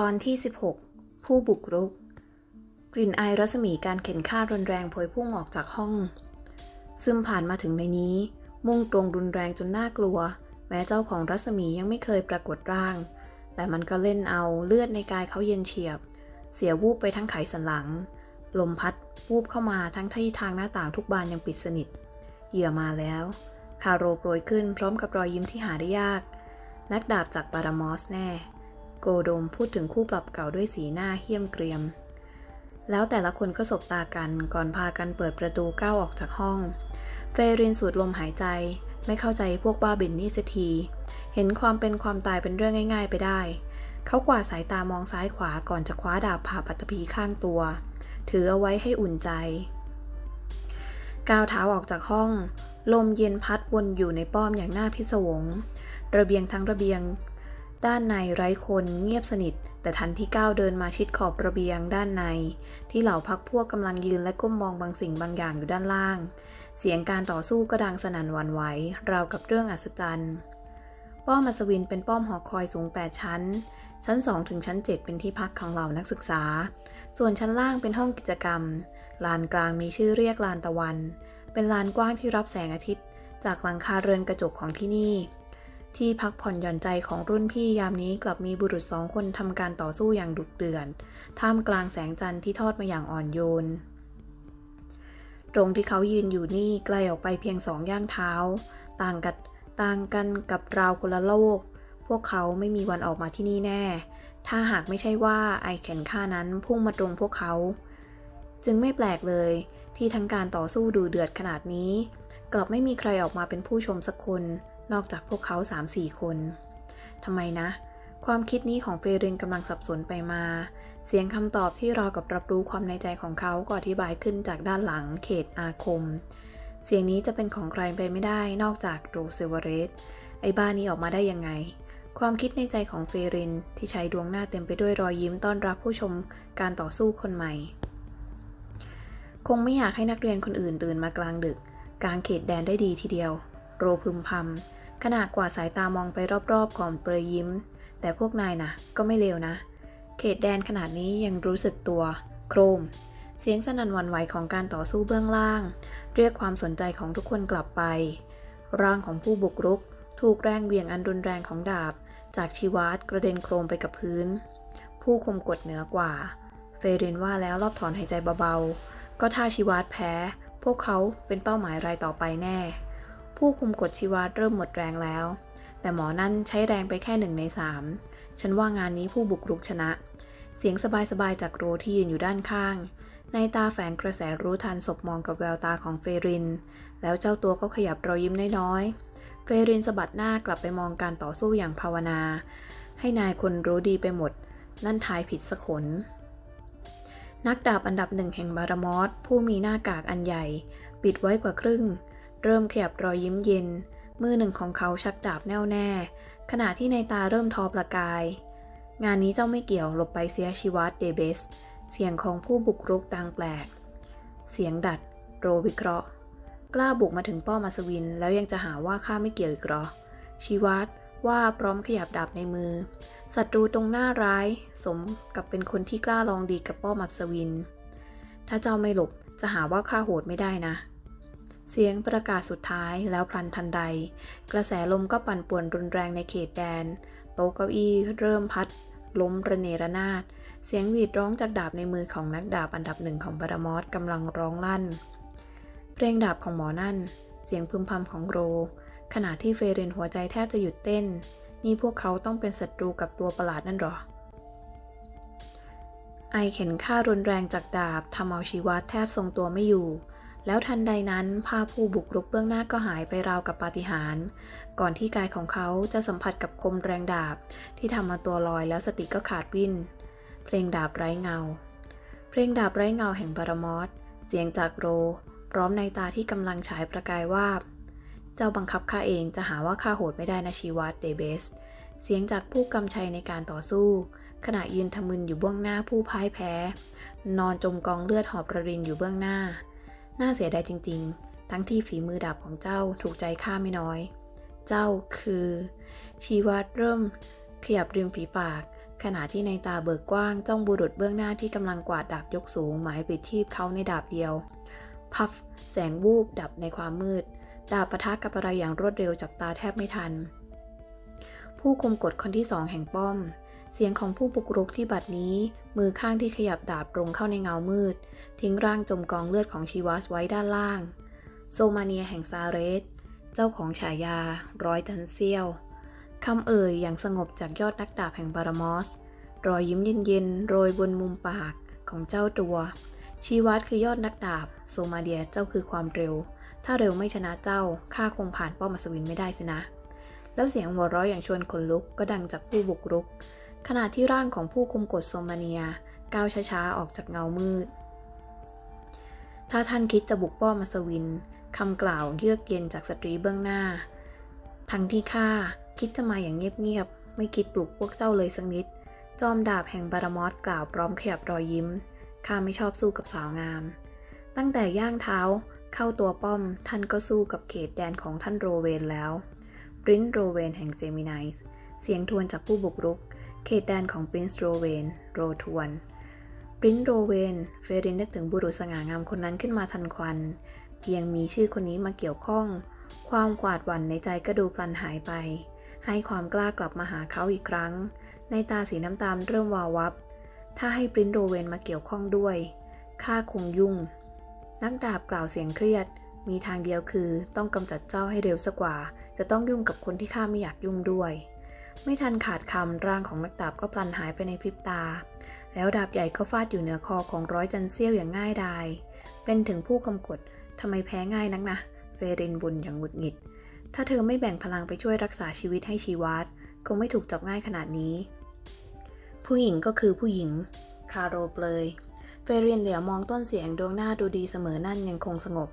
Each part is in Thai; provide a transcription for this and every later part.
ตอนที่ 16 ผู้บุกรุก กลิ่นไอรัศมีการเข็นฆ่ารุนแรงพวยพุ่งออกจากห้อง ซึมผ่านมาถึงในนี้ มุ่งตรงรุนแรงจนน่ากลัว แม้เจ้าของรัศมียังไม่เคยปรากฏร่าง แต่มันก็เล่นเอาเลือดในกายเขาเย็นเฉียบ เสียวูบไปทั้งไขสันหลัง ลมพัดวูบเข้ามาทั้งที่ทางหน้าต่างทุกบานยังปิดสนิท เหยื่อมาแล้ว คาโรโปรยขึ้นพร้อมกับรอยยิ้มที่หาได้ยาก นักดาบจากปารามอสแน่ โกโดมพูดถึงคู่ปรับเก่าด้วยสีหน้าเหี้ยมเกรียม แล้วแต่ละคนก็สบตากันก่อนพากันเปิดประตูก้าวออกจากห้อง เฟรินสูดลมหายใจ ไม่เข้าใจพวกบ้าบินนี่สักที เห็นความเป็นความตายเป็นเรื่องง่ายๆไปได้ เขากวาดสายตามองซ้ายขวาก่อนจะคว้าดาบผ่าปัตตภีข้างตัว ถือเอาไว้ให้อุ่นใจ ก้าวเท้าออกจากห้อง ลมเย็นพัดวนอยู่ในป้อมอย่างน่าพิศวงระเบียงทั้งระเบียง ด้านในไร้คนเงียบสนิท แต่ทันที่ก้าวเดินมาชิดขอบระเบียงด้านใน ที่เหล่าพักพวกกำลังยืนและก้มมองบางสิ่งบางอย่างอยู่ด้านล่าง เสียงการต่อสู้ก็ดังสนั่นหวั่นไหวราวกับเรื่องอัศจรรย์ ป้อมอัศวินเป็นป้อมหอคอยสูง 8 ชั้น ชั้น 2 ถึงชั้น 7 เป็นที่พักของเหล่านักศึกษา ส่วนชั้นล่างเป็นห้องกิจกรรม ลานกลางมีชื่อเรียกลานตะวัน เป็นลานกว้างที่รับแสงอาทิตย์ จากหลังคาเรือนกระจกของที่นี่ ที่พักผ่อนหย่อนใจของรุ่นพี่ยามนี้กลับมีบุรุษสองคนทำการต่อสู้อย่างดุเดือดท่ามกลางแสงจันทร์ที่ทอดมาอย่างอ่อนโยน ตรงที่เขายืนอยู่นี่ไกลออกไปเพียงสองย่างเท้า ต่างกับต่างกันกับราวคนละโลก พวกเขาไม่มีวันออกมาที่นี่แน่ ถ้าหากไม่ใช่ว่าไอแขนฆ่านั้นพุ่งมาตรงพวกเขา จึงไม่แปลกเลยที่ทั้งการต่อสู้ดูเดือดขนาดนี้ กลับไม่มีใครออกมาเป็นผู้ชมสักคน นอกจากพวกเขาสามสี่คนทำไมนะ ความคิดนี้ของเฟรินกำลังสับสนไปมา เสียงคำตอบที่รอกับรับรู้ความในใจของเขาก็อธิบายขึ้นจากด้านหลังเขตอาคม เสียงนี้จะเป็นของใครไปไม่ได้นอกจากโรเซเวเรสไอ้บ้านี้ออกมาได้ยังไง ความคิดในใจของเฟรินที่ใช้ดวงหน้าเต็มไปด้วยรอยยิ้มต้อนรับผู้ชมการต่อสู้คนใหม่ คงไม่อยากให้นักเรียนคนอื่นตื่นมากลางดึก กลางเขตแดนได้ดีทีเดียว โรพึมพำ ขณะกว่าสายตามองไปรอบๆก่อนเปรยยิ้ม แต่พวกนายนะก็ไม่เลวนะ เขตแดนขนาดนี้ยังรู้สึกตัว โครม เสียงสนั่นวันไหวของการต่อสู้เบื้องล่าง เรียกความสนใจของทุกคนกลับไป ร่างของผู้บุกรุก ถูกแรงเบี่ยงอันรุนแรงของดาบ จากชีวัตกระเด็นโครมไปกับพื้น ผู้คมกดเหนือกว่า เฟรินว่าแล้วรอบถอนหายใจเบาๆก็ถ้าชีวัตแพ้ พวกเขาเป็นเป้าหมายรายต่อไปแน่ ผู้คุมกดชีวัตเริ่มหมดแรงแล้ว แต่หมอนั่นใช้แรงไปแค่หนึ่งในสามฉันว่างานนี้ผู้บุกรุกชนะ เสียงสบายๆจากโรที่ยืนอยู่ด้านข้าง ในตาแฝงกระแสรู้ทันศพมองกับแววตาของเฟริน แล้วเจ้าตัวก็ขยับรอยยิ้มน้อยๆ เฟรินสะบัดหน้ากลับไปมองการต่อสู้อย่างภาวนา ให้นายคนรู้ดีไปหมด นั่นทายผิดสะขน นักดาบอันดับหนึ่งแห่งบารามอสผู้มีหน้ากากอันใหญ่ ปิดไว้กว่าครึ่ง เริ่มขยับรอยยิ้มเย็น มือหนึ่งของเขาชักดาบแน่วแน่ ขณะที่ในตาเริ่มทอประกาย งานนี้เจ้าไม่เกี่ยวหลบไปเสียชิวัตเดเบส เสียงของผู้บุกรุกดังแปลก เสียงดัด โรวิเคราะห์ กล้าบุกมาถึงป้อมอัศวิน แล้วยังจะหาว่าข้าไม่เกี่ยวอีกหรอชีวัตว่าพร้อมขยับดาบในมือศัตรูตรงหน้าร้าย สมกับเป็นคนที่กล้าลองดีกับป้อมอัศวิน ถ้าเจ้าไม่หลบจะหาว่าข้าโหดไม่ได้นะ เสียงประกาศสุดท้ายแล้วพลันทันใด กระแสลมก็ปั่นป่วนรุนแรงในเขตแดน โต๊ะเก้าอี้เริ่มพัด ล้มระเนระนาด เสียงหวีดร้องจากดาบในมือของนักดาบอันดับหนึ่งของบารมอสกำลังร้องลั่น เพลงดาบของหมอนั่น เสียงพึมพำของโร ขณะที่เฟเรนหัวใจแทบจะหยุดเต้น นี่พวกเขาต้องเป็นศัตรูกับตัวประหลาดนั่นหรอไอเข็นฆ่ารุนแรงจากดาบทำเอาชีวัตแทบทรงตัวไม่อยู่ แล้วทันใดนั้นภาพผู้บุกรุกเบื้องหน้าก็หายไปราวกับปาฏิหาริย์ก่อนที่กายของเขาจะสัมผัสกับคมแรงดาบ ที่ทำมาตัวลอยแล้วสติก็ขาดวิ่น เพลงดาบไร้เงา เพลงดาบไร้เงาแห่งบารมอสเสียงจากโร พร้อมในตาที่กำลังฉายประกายวาบ เจ้าบังคับข้าเองจะหาว่าข้าโหดไม่ได้นะชีวัตเดเบส เสียงจากผู้กำชัยในการต่อสู้ ขณะยืนทำมึนอยู่เบื้องหน้าผู้พ่ายแพ้ นอนจมกองเลือดหอบระรินอยู่เบื้องหน้า น่าเสียดายจริง ๆ ทั้งที่ฝีมือดาบของเจ้าถูกใจข้าไม่น้อย เจ้าคือ ชีวัตเริ่มขยับริมฝีปาก ขณะที่ในตาเบิกกว้างจ้องบุรุษเบื้องหน้าที่กำลังกวาดดาบยกสูง หมายปิดชีพเขาในดาบเดียว พัฟแสงวูบดับในความมืด ดาบปะทะกับอะไรอย่างรวดเร็วจับตาแทบไม่ทัน ผู้คุมกฎคนที่สองแห่งป้อม เสียงของผู้บุกรุกที่บัดนี้ มือข้างที่ขยับดาบตรงเข้าในเงามืด ทิ้งร่างจมกองเลือดของชีวัสไว้ด้านล่าง โซมาเนียแห่งซาเรส เจ้าของฉายา ร้อยจันเซียวคำเอ่ยอย่างสงบจากยอดนักดาบแห่งบารามอส รอยยิ้มเย็นๆ โรยบนมุมปากของเจ้าตัว ชีวัตคือยอดนักดาบ โซมาเดียเจ้าคือความเร็ว ถ้าเร็วไม่ชนะเจ้า ข้าคงผ่านป้อมอัศวินไม่ได้สินะ แล้วเสียงหัวเราะอย่างชวนขนลุกก็ดังจากผู้บุกรุก ขณะที่ร่างของผู้คุมกฎโซมาเนียก้าวช้าๆ ออกจากเงามืด ถ้าท่านคิดจะบุกป้อมอัศวินคำกล่าวเยือกเย็นจากสตรีเบื้องหน้า ทั้งที่ข้าคิดจะมาอย่างเงียบๆ ไม่คิดปลุกพวกเจ้าเลยสักนิด จอมดาบแห่งบารามอสกล่าวพร้อมขยับรอยยิ้ม ข้าไม่ชอบสู้กับสาวงาม ตั้งแต่ย่างเท้าเข้าตัวป้อมท่านก็สู้กับเขตแดนของท่านโรเวนแล้วปรินซ์โรเวนแห่งเจมินายส์เสียงทวนจากผู้บุกรุก เขตแดนของปรินซ์โรเวนโรทวน ปรินซ์โรเวนเฟรินนึกถึงบุรุษสง่างามคนนั้นขึ้นมาทันควัน เพียงมีชื่อคนนี้มาเกี่ยวข้อง ความกวาดหวั่นในใจก็ดูพลันหายไป ให้ความกล้ากลับมาหาเขาอีกครั้ง ในตาสีน้ำตาลเริ่มวาววับ ถ้าให้ปรินซ์โรเวนมาเกี่ยวข้องด้วยข้าคงยุ่ง นักดาบกล่าวเสียงเครียด มีทางเดียวคือต้องกำจัดเจ้าให้เร็วสักกว่า จะต้องยุ่งกับคนที่ข้าไม่อยากยุ่งด้วย ไม่ทันขาดคำร่างของนักดาบก็พลันหายไปในพริบตา แล้วดาบใหญ่ก็ฟาดอยู่เหนือคอของร้อยจันเซี่ยวอย่างง่ายดาย เป็นถึงผู้กำกดทำไมแพ้ง่ายนักนะ เฟรินบุญอย่างหงุดหงิด ถ้าเธอไม่แบ่งพลังไปช่วยรักษาชีวิตให้ชีวัตคงไม่ถูกจับง่ายขนาดนี้ ผู้หญิงก็คือผู้หญิง คาโรเปลย เฟรินเหลียวมองต้นเสียงดวงหน้าดูดีเสมอนั่นยังคงสงบ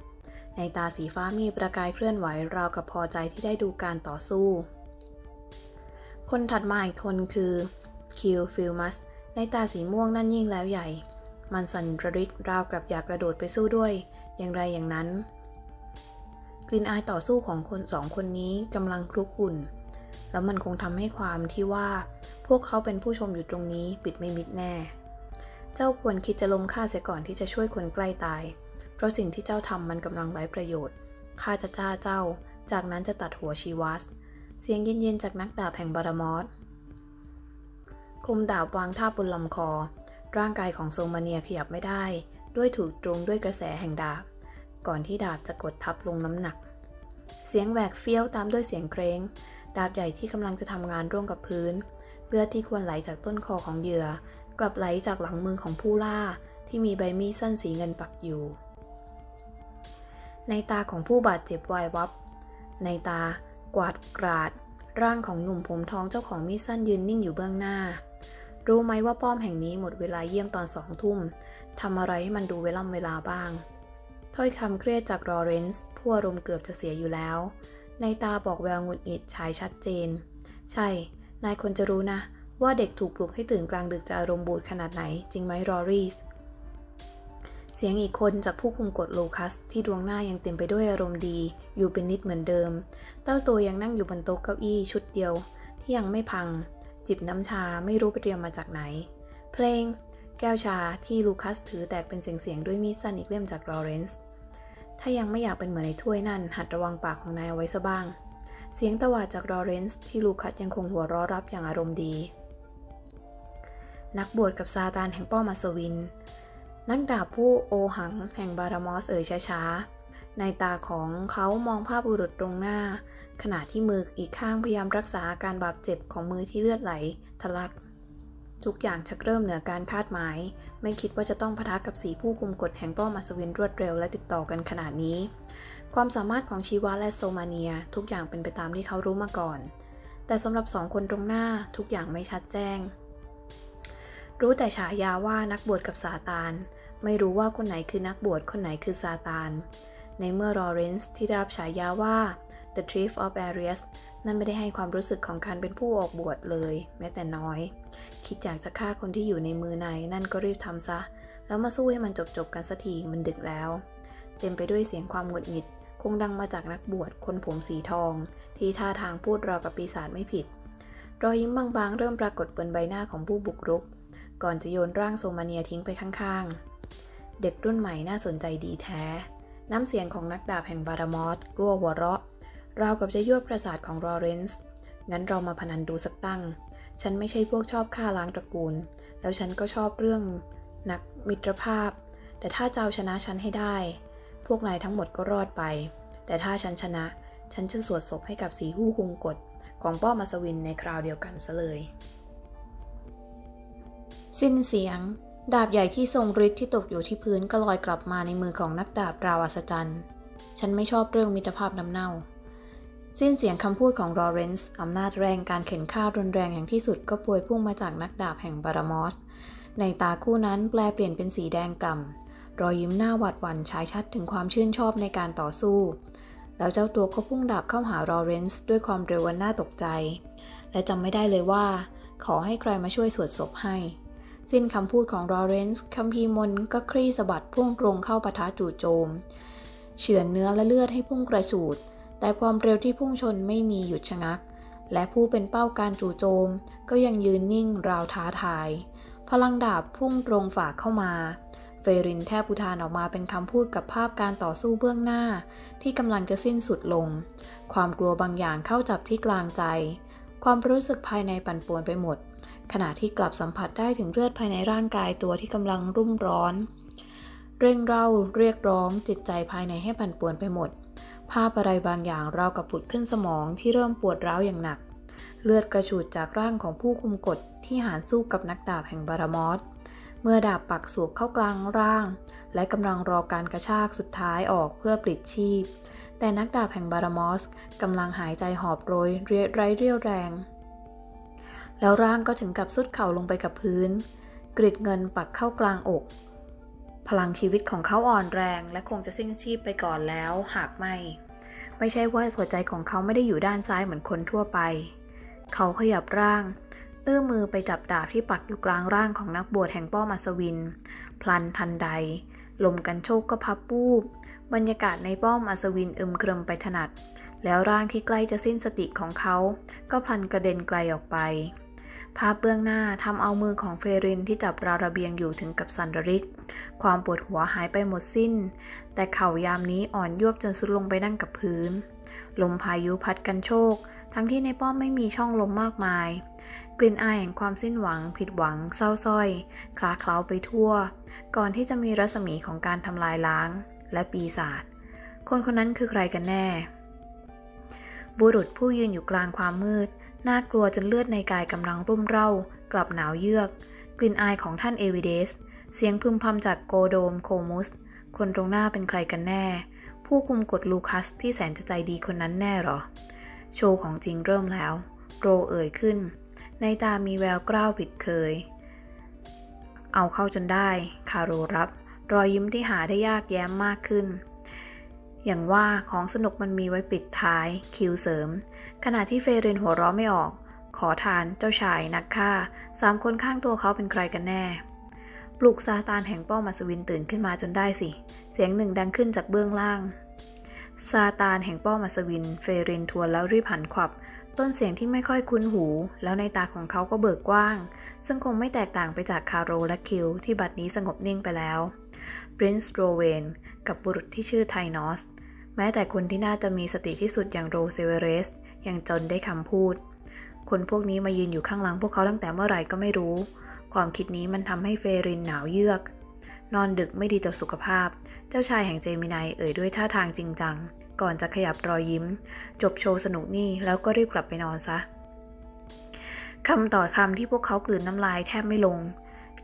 ในตาสีฟ้ามีประกายเคลื่อนไหวราวกับพอใจที่ได้ดูการต่อสู้ คนถัดมาอีกคนคือคิวฟิลมัส ในตาสีม่วงนั่นยิ่งแล้วใหญ่ มันสั่นระริกราวกับอยากกระโดดไปสู้ด้วย อย่างไรอย่างนั้น กลิ่นอายต่อสู้ของคนสองคนนี้กำลังคลุกอุ่น แล้วมันคงทำให้ความที่ว่า พวกเขาเป็นผู้ชมอยู่ตรงนี้ปิดไม่มิดแน่ เจ้าควรคิดจะล้มข้าเสียก่อนที่จะช่วยคนใกล้ตาย เพราะสิ่งที่เจ้าทำมันกำลังไร้ประโยชน์ข้าจะจ้าเจ้า จากนั้นจะตัดหัวชีวัส เสียงเย็นๆจากนักดาบแห่งบารามอส คมดาบวางท่าบบนลำคอ ร่างกายของโซมาเนียขยับไม่ได้ ด้วยถูกตรงด้วยกระแสแห่งดาบ ก่อนที่ดาบจะกดทับลงน้ำหนัก เสียงแหวกเฟี้ยวตามด้วยเสียงเครงดาบใหญ่ที่กำลังจะทำงานร่วมกับพื้นเลือดที่ควรไหลจากต้นคอของเหยื่อ กลับไหลจากหลังมือของผู้ล่าที่มีใบมีดสั้นสีเงินปักอยู่ ในตาของผู้บาดเจ็บวายวับ ในตากวาดกราด ร่างของหนุ่มผมทองเจ้าของมีดสั้นยืนนิ่งอยู่เบื้องหน้า รู้ไหมว่าป้อมแห่งนี้หมดเวลาเยี่ยมตอนสองทุ่มทำอะไรให้มันดูเวล่ำเวลาบ้าง ถ้อยคำเครียดจากรอเรนซ์ผู้อารมณ์เกือบจะเสียอยู่แล้ว ในตาบอกแววหงุดหงิดชายชัดเจน ใช่ นายควรจะรู้นะ ว่าเด็กถูกปลุกให้ตื่นกลางดึกจะอารมณ์บูดขนาดไหน จริงไหมรอรีสเสียงอีกคนจากผู้คุมกฎโลคัส ที่ดวงหน้ายังเต็มไปด้วยอารมณ์ดี อยู่เป็นนิดเหมือนเดิม เต้าตัวยังนั่งอยู่บนโต๊ะเก้าอี้ชุดเดียว ที่ยังไม่พัง จิบน้ำชาไม่รู้ไปเตรียมมาจากไหน เพลง แก้วชาที่ลูคัสถือแตกเป็นเสียงๆด้วยมีดสั้นอีกเล่มจากลอเรนซ์ถ้ายังไม่อยากเป็นเหมือนในถ้วยนั่น หัดระวังปากของนายเอาไว้ซะบ้าง เสียงตะวาดจากลอเรนซ์ที่ลูคัสยังคงหัวเร้อรับอย่างอารมณ์ดี นักบวชกับซาตานแห่งป้อมอัศวิน นักดาบผู้โอหังแห่งบารามอสเอ่ยช้าๆ ในตาของเขามองภาพบุรุษตรงหน้า ขณะที่มืออีกข้างพยายามรักษาอาการบาดเจ็บของมือที่เลือดไหลทะลัก ทุกอย่างชักเริ่มเหนือการคาดหมาย ไม่คิดว่าจะต้องพะทะกับสีผู้คุมกฎแห่งป้อมอัศวินรวดเร็วและติดต่อกันขนาดนี้ ความสามารถของชีวะและโซมาเนีย ทุกอย่างเป็นไปตามที่เขารู้มาก่อน แต่สำหรับสองคนตรงหน้าทุกอย่างไม่ชัดแจ้ง รู้แต่ฉายาว่านักบวชกับซาตาน ไม่รู้ว่าคนไหนคือนักบวชคนไหนคือซาตาน ในเมื่อลอเรนซ์ที่ได้รับฉายาว่า The Thief of Arius นั่นไม่ได้ให้ความรู้สึกของการเป็นผู้ออกบวชเลย แม้แต่น้อย คิดอยากจะฆ่าคนที่อยู่ในมือนายนั่นก็รีบทำซะ แล้วมาสู้ให้มันจบๆกันสักทีมันดึกแล้ว เต็มไปด้วยเสียงความหงุดหงิด คงดังมาจากนักบวชคนผมสีทอง ที่ท่าทางพูดราวกับปีศาจไม่ผิด รอยยิ้มบางๆ เริ่มปรากฏบนใบหน้าของผู้บุกรุก ก่อนจะโยนร่างโซมาเนียทิ้งไปข้างๆ เด็กรุ่นใหม่น่าสนใจดีแท้ น้ำเสียงของนักดาบแห่งบารามอสกลัวหัวเราะ ราวกับจะยั่วประสาทของลอเรนซ์ งั้นเรามาพนันดูสักตั้ง ฉันไม่ใช่พวกชอบฆ่าล้างตระกูล แล้วฉันก็ชอบเรื่องนักมิตรภาพ แต่ถ้าเจ้าชนะฉันให้ได้ พวกนายทั้งหมดก็รอดไป แต่ถ้าฉันชนะ ฉันจะสวดศพให้กับสีหู้คุงกฎของป้อมัสวินในคราวเดียวกันซะเลย สิ้นเสียง ดาบใหญ่ที่ทรงฤทธิ์ที่ตกอยู่ที่พื้นก็ลอยกลับมาในมือของนักดาบราวอัศจรรย์ ฉันไม่ชอบเรื่องมิตรภาพน้ำเน่า สิ้นเสียงคำพูดของลอเรนซ์อำนาจแรงการเข็นฆ่ารุนแรงอย่างที่สุดก็พวยพุ่งมาจากนักดาบแห่งบารามอส ในตาคู่นั้นแปลเปลี่ยนเป็นสีแดงกล่ำรอยยิ้มหน้าหวาดหวั่นฉายชัดถึงความชื่นชอบในการต่อสู้ แล้วเจ้าตัวก็พุ่งดาบเข้าหาลอเรนซ์ด้วยความเร็วอันน่าตกใจ และจำไม่ได้เลยว่า ขอให้ใครมาช่วยสวดศพให้ สิ้นคำพูดของลอเรนซ์คัมภีมนก็คลี่สะบัดพุ่งตรงเข้าปะทะจู่โจม เฉือนเนื้อและเลือดให้พุ่งกระฉูด แต่ความเร็วที่พุ่งชนไม่มีหยุดชะงัก และผู้เป็นเป้าการจู่โจม ก็ยังยืนนิ่งราวท้าทาย พลังดาบพุ่งตรงฝากเข้ามา เฟรินแทบอุทานออกมาเป็นคำพูดกับภาพการต่อสู้เบื้องหน้า ที่กำลังจะสิ้นสุดลง ความกลัวบางอย่างเข้าจับที่กลางใจ ความรู้สึกภายในปั่นป่วนไปหมด ขณะที่กลับสัมผัสได้ถึงเลือดภายในร่างกายตัวที่กำลังรุ่มร้อน เร่งเร้าเรียกร้องจิตใจภายในให้ปั่นป่วนไปหมด ภาพอะไรบางอย่างราวกับผุดขึ้นสมองที่เริ่มปวดร้าวอย่างหนัก เลือดกระฉูดจากร่างของผู้คุมกฎที่หารสู้กับนักดาบแห่งบารามอสเมื่อดาบปักสูบเข้ากลางร่าง และกำลังรอการกระชากสุดท้ายออกเพื่อปลิดชีพ แต่นักดาบแห่งบารามอสกำลังหายใจหอบโรยไร้เรี่ยวแรง แล้วร่างก็ถึงกับสุดเข่าลงไปกับพื้น กริดเงินปักเข้ากลางอก พลังชีวิตของเขาอ่อนแรงและคงจะสิ้นชีพไปก่อนแล้วหากไม่ ไม่ใช่ว่าหัวใจของเขาไม่ได้อยู่ด้านซ้ายเหมือนคนทั่วไป เขาขยับร่าง เอื้อมมือไปจับดาบที่ปักอยู่กลางร่างของนักบวชแห่งป้อมอัศวิน พลันทันใด ลมกันโชกก็พับปูบบรรยากาศในป้อมอัศวินอึมครึมไปถนัดแล้วร่างที่ใกล้จะสิ้นสติของเขา ก็พลันกระเด็นไกลออกไป ภาพเบื้องหน้าทำเอามือของเฟรินที่จับราวระเบียงอยู่ถึงกับสันระริก ความปวดหัวหายไปหมดสิ้น แต่เข่ายามนี้อ่อนยวบจนสุดลงไปนั่งกับพื้น ลมพายุพัดกันโชก ทั้งที่ในป้อมไม่มีช่องลมมากมาย กลิ่นอายแห่งความสิ้นหวัง ผิดหวัง เศร้าส้อย คลาเคล้าไปทั่ว ก่อนที่จะมีรัศมีของการทำลายล้าง และปีศาจ คนคนนั้นคือใครกันแน่ บุรุษผู้ยืนอยู่กลางความมืด น่ากลัวจนเลือดในกายกำลังรุ่มเร่า กลับหนาวเยือก กลิ่นอายของท่านเอวิเดส เสียงพึมพำจากโกโดมโคมุส คนตรงหน้าเป็นใครกันแน่ ผู้คุมกฎลูคัสที่แสนจะใจดีคนนั้นแน่หรอ โชว์ของจริงเริ่มแล้ว โรเอ่ยขึ้น ในตามีแววกล้าวผิดเคย เอาเข้าจนได้ คาโรรับ รอยยิ้มที่หาได้ยากแย้มมากขึ้น อย่างว่าของสนุกมันมีไว้ปิดท้าย คิวเสริม ขณะที่เฟรนหัวเราะไม่ออก ขอทานเจ้าชายนักฆ่าสามคนข้างตัวเขาเป็นใครกันแน่ ปลุกซาตานแห่งป้อมอัศวินตื่นขึ้นมาจนได้สิ เสียงหนึ่งดังขึ้นจากเบื้องล่าง ซาตานแห่งป้อมอัศวิน เฟรินทวนแล้วรีบหันขวับ ต้นเสียงที่ไม่ค่อยคุ้นหู แล้วในตาของเขาก็เบิกกว้าง ซึ่งคงไม่แตกต่างไปจากคาโรและคิว ที่บัดนี้สงบนิ่งไปแล้วปรินซ์โรเวนกับบุรุษที่ชื่อไทนอสแม้แต่คนที่น่าจะมีสติที่สุดอย่างโรเซเวเรส ยังจนได้คำพูด คนพวกนี้มายืนอยู่ข้างหลังพวกเขาตั้งแต่เมื่อไหร่ก็ไม่รู้ ความคิดนี้มันทำให้เฟรินหนาวเยือก นอนดึกไม่ดีต่อสุขภาพ เจ้าชายแห่งเจมินายเอ่ยด้วยท่าทางจริงจัง ก่อนจะขยับรอยยิ้ม จบโชว์สนุกนี่แล้วก็รีบกลับไปนอนซะคำต่อคำที่พวกเขากลืนน้ำลายแทบไม่ลง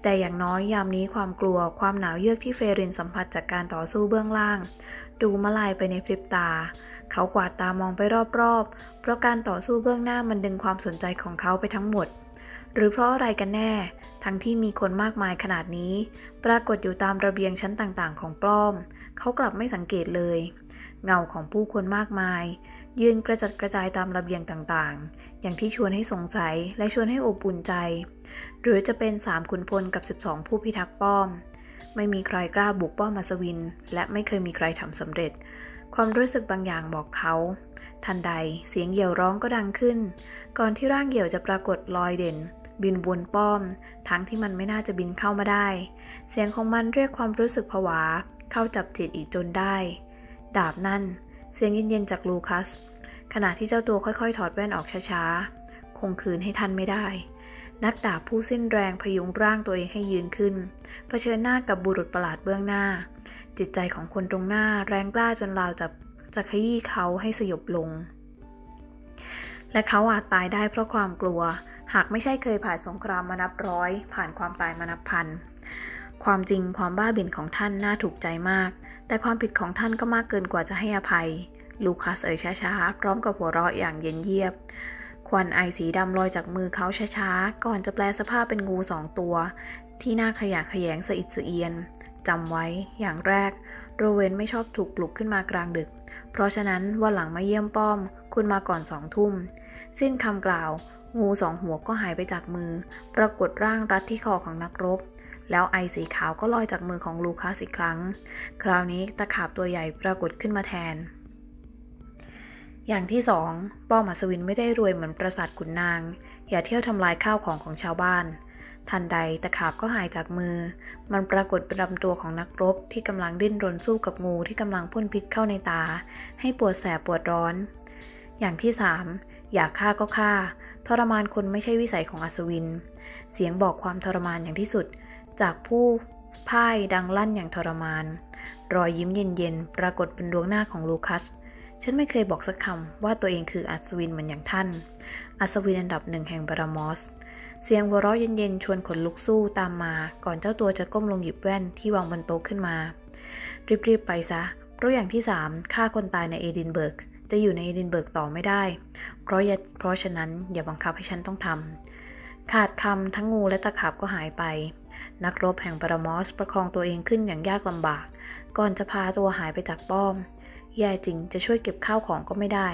แต่อย่างน้อยยามนี้ความกลัวความหนาวเยือกที่เฟรินสัมผัสจากการต่อสู้เบื้องล่าง ดูมาลายไปในพริบตา เขากวาดตามองไปรอบๆ เพราะการต่อสู้เบื้องหน้ามันดึงความสนใจของเขาไปทั้งหมด หรือเพราะอะไรกันแน่ ทั้งที่มีคนมากมายขนาดนี้ ปรากฏอยู่ตามระเบียงชั้นต่างๆ ของปล้อม เขากลับไม่สังเกตเลย เงาของผู้คนมากมาย ยืนกระจัดกระจายตามระเบียงต่างๆ อย่างที่ชวนให้สงสัยและชวนให้อบอุ่นใจ หรือจะเป็นสามขุนพลกับ 12 ผู้พิทักษ์ป้อม ไม่มีใครกล้าบุกป้อมมัสวิน และไม่เคยมีใครทำสำเร็จ ความรู้สึกบางอย่างบอกเขา ทันใดเสียงเหยี่ยวร้องก็ดังขึ้น ก่อนที่ร่างเหยี่ยวจะปรากฏลอยเด่น บินบนป้อม ทั้งที่มันไม่น่าจะบินเข้ามาได้ เสียงของมันเรียกความรู้สึกผวา เข้าจับจิตอีกจนได้ ดาบนั่น เสียงเย็นๆจากลูคัส ขณะที่เจ้าตัวค่อยๆ ถอดแว่นออกช้าๆ คงคืนให้ทันไม่ได้ นักดาบผู้สิ้นแรงพยุงร่างตัวเองให้ยืนขึ้น เผชิญหน้ากับบุรุษประหลาดเบื้องหน้า จิตใจของคนตรงหน้าแรงกล้าจนราวจะจะขยี้เขาให้สยบลง และเขาอาจตายได้เพราะความกลัว หากไม่ใช่เคยผ่านสงครามมานับร้อย ผ่านความตายมานับพันความจริงความบ้าบิ่นของท่านน่าถูกใจมาก แต่ความผิดของท่านก็มากเกินกว่าจะให้อภัย ลูคัสเอ่ยช้าๆ พร้อมกับหัวเราะอย่างเย็นเยียบ ควันไอสีดำลอยจากมือเขาช้าๆ ก่อนจะแปลสภาพเป็นงูสองตัว ที่น่าขยะแขยงสะอิดสะเอียน จำไว้อย่างแรก โรเวนไม่ชอบถูกปลุกขึ้นมากลางดึก เพราะฉะนั้นวันหลังมาเยี่ยมป้อม คุณมาก่อนสองทุ่ม สิ้นคำกล่าว งูสองหัวก็หายไปจากมือ ปรากฏร่างรัดที่คอของนักรบ แล้วไอสีขาวก็ลอยจากมือของลูคัสอีกครั้ง คราวนี้ตะขาบตัวใหญ่ปรากฏขึ้นมาแทนอย่างที่สองป้อมอัศวินไม่ได้รวยเหมือนปราสาทขุนนาง อย่าเที่ยวทำลายข้าวของของชาวบ้าน ทันใดตะขาบก็หายจากมือ มันปรากฏเป็นลำตัวของนักรบที่กำลังดิ้นรนสู้กับงูที่กำลังพ่นพิษเข้าในตา ให้ปวดแสบปวดร้อน อย่างที่สามอยากฆ่าก็ฆ่า ทรมานคนไม่ใช่วิสัยของอัศวิน เสียงบอกความทรมานอย่างที่สุด จากผู้พ่ายดังลั่นอย่างทรมาน รอยยิ้มเย็นๆ ปรากฏเป็นดวงหน้าของลูคัส ฉันไม่เคยบอกสักคำว่าตัวเองคืออัศวินเหมือนอย่างท่าน อัศวินอันดับหนึ่งแห่งบารามอส เสียงหัวเราะเย็นๆ ชวนขนลุกสู้ตามมา ก่อนเจ้าตัวจะก้มลงหยิบแว่นที่วางบนโต๊ะขึ้นมา รีบๆ ไปซะ เพราะอย่างที่สามฆ่าคนตายในเอดินเบิร์ก จะอยู่ในเอดินเบิร์กต่อไม่ได้ เพราะอย่าเพราะฉะนั้นอย่าบังคับให้ฉันต้องทำ ขาดคำทั้งงูและตะขาบก็หายไป นักรบแห่งปรามอสประคองตัวเองขึ้นอย่างยากลำบาก ก่อนจะพาตัวหายไปจากป้อม แย่จริงจะช่วยเก็บข้าวของก็ไม่ได้